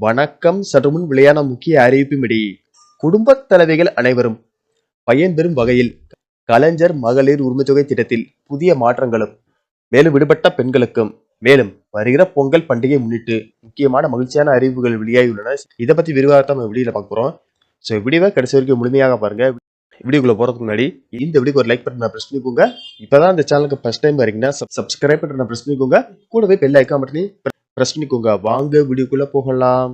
வணக்கம் சற்றுமுன் வெளியான முக்கிய அறிவிப்புமிடி. குடும்பத் தலைவிகள் அனைவரும் பயன்பெறும் வகையில் கலைஞர் மகளிர் உரிமைத்தொகை திட்டத்தில் புதிய மாற்றங்களும் மேலும் விடுபட்ட பெண்களுக்கும் மேலும் வருகிற பொங்கல் பண்டிகை முன்னிட்டு முக்கியமான மகிழ்ச்சியான அறிவிப்புகள் வெளியாகியுள்ளன. இதை பத்தி விரிவாக நம்ம வீடியோல பார்க்க போறோம். ஸோ வீடியோவை கடைசி வரைக்கும் முழுமையாக பாருங்க. வீடியோக்குள்ள போறதுக்கு முன்னாடி இந்த வீடியோக்கு ஒரு லைக் பட்டன் ப்ரெஸ் பண்ணிக்கோங்க. இப்பதான் இந்த சேனலுக்கு ஃபர்ஸ்ட் டைம் வரீங்கன்னா சப்ஸ்கிரைப் பட்டன் ப்ரெஸ் பண்ணிக்கோங்க. கூடவே பெல் ஐக்கான் பட்டனி பிரஸ் பண்ணிக்கோங்க வாங்க வீடியோக்குள்ள போகலாம்.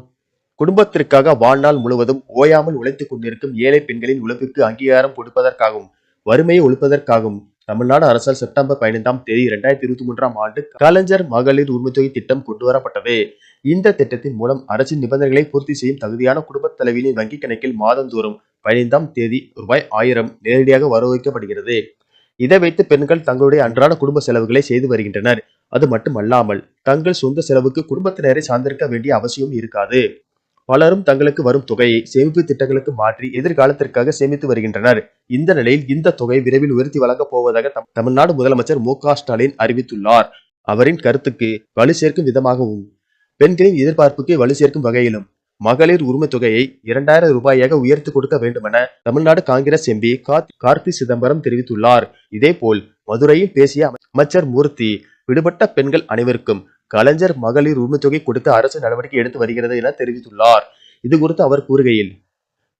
குடும்பத்திற்காக வாழ்நாள் முழுவதும் ஓயாமல் உழைத்துக் கொண்டிருக்கும் ஏழை பெண்களின் உழைப்புக்கு அங்கீகாரம் கொடுப்பதற்காகவும் வறுமையை ஒழிப்பதற்காகவும் தமிழ்நாடு அரசால் செப்டம்பர் பதினைந்தாம் தேதி இரண்டாயிரத்தி இருபத்தி மூன்றாம் ஆண்டு கலைஞர் மகளிர் உரிமைத்தொகை திட்டம் கொண்டுவரப்பட்டது. இந்த திட்டத்தின் மூலம் அரசின் நிபந்தனைகளை பூர்த்தி செய்யும் தகுதியான குடும்பத் தலைவியின் வங்கிக் கணக்கில் மாதந்தோறும் பதினைந்தாம் தேதி ரூபாய் ஆயிரம் நேரடியாக வரவைக்கப்படுகிறது இதை வைத்து பெண்கள் தங்களுடைய அன்றாட குடும்ப செலவுகளை செய்து வருகின்றனர். அது மட்டுமல்லாமல் தங்கள் சொந்த செலவுக்கு குடும்பத்தினரை சார்ந்திருக்க வேண்டிய அவசியம் இருக்காது. பலரும் தங்களுக்கு வரும் தொகையை சேமிப்பு திட்டங்களுக்கு மாற்றி எதிர்காலத்திற்காக சேமித்து வருகின்றனர். இந்த நிலையில் இந்த தொகை விரைவில் உயர்த்தி வழங்கப் போவதாக தம்- தமிழ்நாடு முதலமைச்சர் மு ஸ்டாலின் அறிவித்துள்ளார். அவரின் கருத்துக்கு வலு சேர்க்கும் விதமாகவும் பெண்களின் எதிர்பார்ப்புக்கு வலு சேர்க்கும் வகையிலும் மகளிர் உரிமை தொகையை இரண்டாயிரம் ரூபாயாக உயர்த்தி கொடுக்க வேண்டுமென தமிழ்நாடு காங்கிரஸ் எம்பி கார்த்தி சிதம்பரம் தெரிவித்துள்ளார். இதேபோல் மதுரையில் பேசிய அமைச்சர் மூர்த்தி விடுபட்ட பெண்கள் அனைவருக்கும் கலைஞர் மகளிர் உரிமை தொகை கொடுக்க அரசு நடவடிக்கை எடுத்து வருகிறது என தெரிவித்துள்ளார். இது குறித்து அவர் கூறுகையில்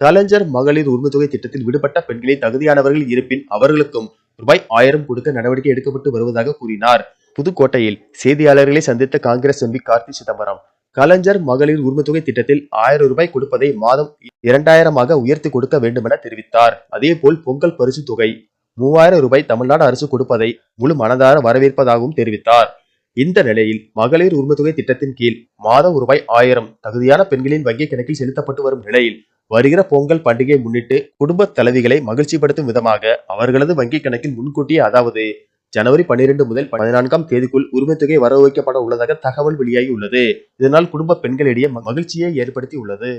கலைஞர் மகளிர் உரிமை தொகை திட்டத்தில் விடுபட்ட பெண்களை தகுதியானவர்கள் இருப்பின் அவர்களுக்கும் ரூபாய் ஆயிரம் கொடுக்க நடவடிக்கை எடுக்கப்பட்டு வருவதாக கூறினார். புதுக்கோட்டையில் செய்தியாளர்களை சந்தித்த காங்கிரஸ் எம்பி கார்த்தி சிதம்பரம் கலைஞர் மகளிர் உரிமை தொகை திட்டத்தில் ஆயிரம் ரூபாய் கொடுப்பதை மாதம் இரண்டாயிரமாக உயர்த்தி கொடுக்க வேண்டும் என தெரிவித்தார். அதேபோல் பொங்கல் பரிசு தொகை மூவாயிரம் ரூபாய் தமிழ்நாடு அரசு கொடுப்பதை முழு மனதார வரவேற்பதாகவும் தெரிவித்தார். இந்த நிலையில் மகளிர் உரிமத்தொகை திட்டத்தின் கீழ் மாதம் ரூபாய் ஆயிரம் தகுதியான பெண்களின் வங்கிக் கணக்கில் செலுத்தப்பட்டு வரும் நிலையில் வருகிற பொங்கல் பண்டிகை முன்னிட்டு குடும்ப தலைவிகளை மகிழ்ச்சிப்படுத்தும் விதமாக அவர்களது வங்கிக் கணக்கில் முன்கூட்டியே அதாவது ஜனவரி 12 முதல் பதினான்காம் தேதிக்குள் உரிமத்தொகை வர வைக்கப்பட உள்ளதாக தகவல் வெளியாகி உள்ளது. இதனால் குடும்ப பெண்களிடையே மகிழ்ச்சியை ஏற்படுத்தி உள்ளது.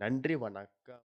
நன்றி வணக்கம்.